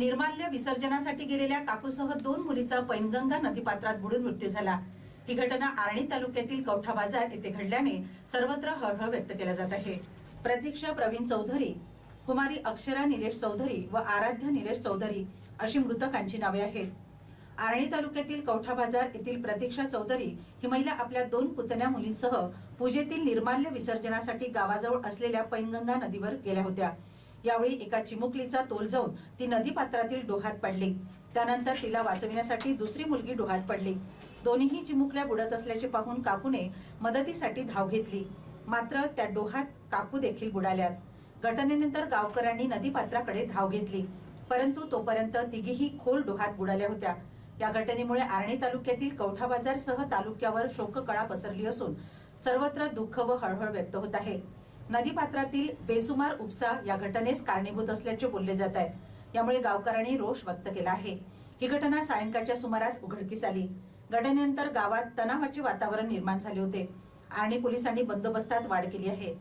निर्माल्य विसर्जनासाठी गेलेल्या काकूसह दोन मुलीचा पैनगंगा नदीपात्रात बुडून मृत्यू झाला. ही घटना आर्णी तालुक्यातील कवठा बाजार येथे घडल्याने सर्वत्र हळहळ व्यक्त केला जात आहे. प्रतीक्षा प्रवीण चौधरी कुमारी अक्षरा निलेश चौधरी व आराध्य निलेश चौधरी अशी मृतकांची नावे आहेत. आर्णी तालुक्यातील कवठा बाजार येथील प्रतीक्षा चौधरी ही महिला आपल्या दोन पुतण्या मुलींसह पूजेतील निर्माल्य विसर्जनासाठी गावाजवळ असलेल्या पैनगंगा नदीवर गेल्या होत्या. यावेळी एका चिमुकलीचा तोल जाऊन ती नदी पात्रातील डोहात पडली. त्यानंतर तिला वाचविण्यासाठी दुसरी मुलगी डोहात पडली. दोन्हीही चिमुकल्या बुडत असल्याचे पाहून काकूने मदतीसाठी धाव घेतली. मात्र त्या डोहात काकू देखील बुडाल्यात. घटनेनंतर गावकऱ्यांनी नदीपात्राकडे धाव घेतली. परंतु तोपर्यंत तिघीही खोल डोहात बुडाल्या होत्या. या घटनेमुळे आर्णी तालुक्यातील कवठा बाजारसह तालुक्यावर शोककळा पसरली असून सर्वत्र दुःख व हळहळ व्यक्त होत आहे. नदीपात्रातील बेसुमार उपसा या घटनेस कारणीभूत असल्याचे बोलले जात आहे. यामुळे गावकऱ्यांनी रोष व्यक्त केला आहे. ही घटना सायंकाळच्या सुमारास उघडकीस आली. घटनेनंतर गावात तणावाचे वातावरण निर्माण झाले होते आणि पोलिसांनी बंदोबस्तात वाढ केली आहे.